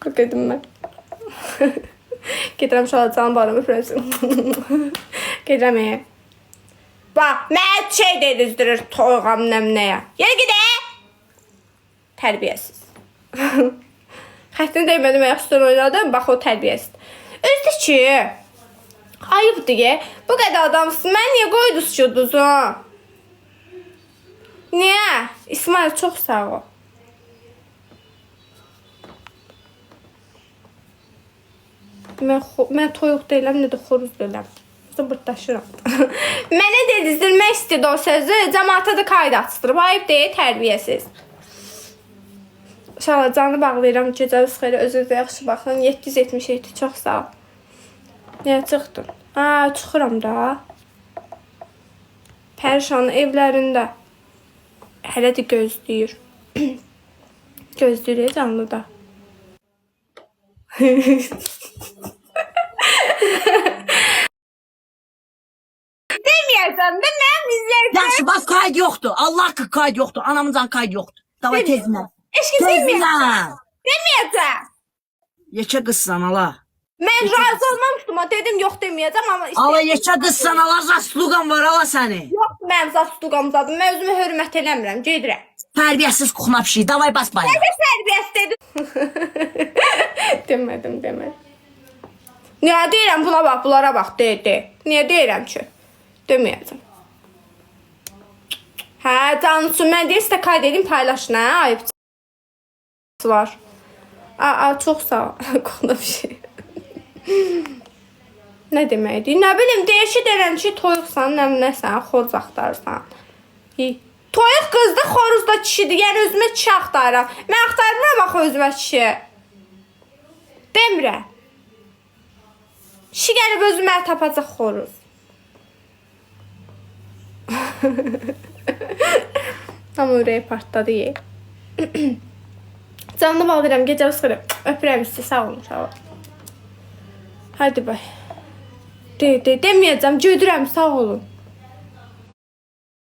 Kalk edim mən. Gedirəm uşağı canım barımı öpürəm. Gedirəm e. Bax, mənə şey dedizdirir toyğam nəmnəyə. Yerə gedə. Tərbiyəsiz. Xəttini dəymədim, ayaqüstən oynadım. Bax, o tərbiyəsiz. Özdə ki, ayıbdır ki, bu qədər adamsınız. Mən niyə qoydunuz ki, uduzu? Niyə? İsmail çox sağ ol. Mən, mən toyuq deyiləm, nə də xoruz deyiləm. Zıbırdaşıram. Mənə dedizdirmək istedi o sözü, cəmaata da qayda açdırıb. Ayıb deyil, tərbiyəsiz. İnşallah canı bağlayıram. Gecəniz xeyir, özünüzə yaxşı baxın. 777 çox sağ ol. Niyə çıxdın? Aa, çıxıram da. Pərişan evlərində. Hələ də gözləyir. gözləyir canlı da. Deməyəcəm də mən izlərəm. Yaxşı bak kayıt yoktu. Allah hakkı kayıt yoktu. Anamızdan kayıt yoktu. Davay tezine. Eşki. Tezine. Deməyəcəm. Yeçe kızsan ala. Mən razı olmamışdım. amma Dedim yox deməyəcəm amma işte Ala yeçe kızsan ala zaslugan var ala seni. yox mənim zastuqamzadım. Mən özümü hörmət eləmirəm. Gedirəm. Terbiyesiz kuxuna şey. Davay bas bayrağı. Nə tərbiyəsi dedim. demədim, demədim. Niyə deyirəm buna bax, bunlara bax, de, de. Niyə deyirəm ki? Deməyəcəm. Hə, Cansu, mən deyirsə kayd edin, paylaşın, hə? Ayıb var. Aa, aa, çox sağ ol. Qoxuna bir şey. nə deməkdir? Nə bilim, deyişi deyirəm ki, toyuqsan, nə nəsən, xoruz axtarırsan. Hi. Toyuq qızdı, xoruz da kişidir. Yəni özümə kişi axtarıram. Mən axtarmıram axı özümə kişi. Demirəm. Kişi gəlib özümə tapacaq xoruz. Tam ürəyi partladı. Canlı bağlayıram, gecə sıxırım. Öpürəm sizi, sağ olun, sağ olun. Hadi bay. De, de, deməyəcəm, gödürəm, sağ olun.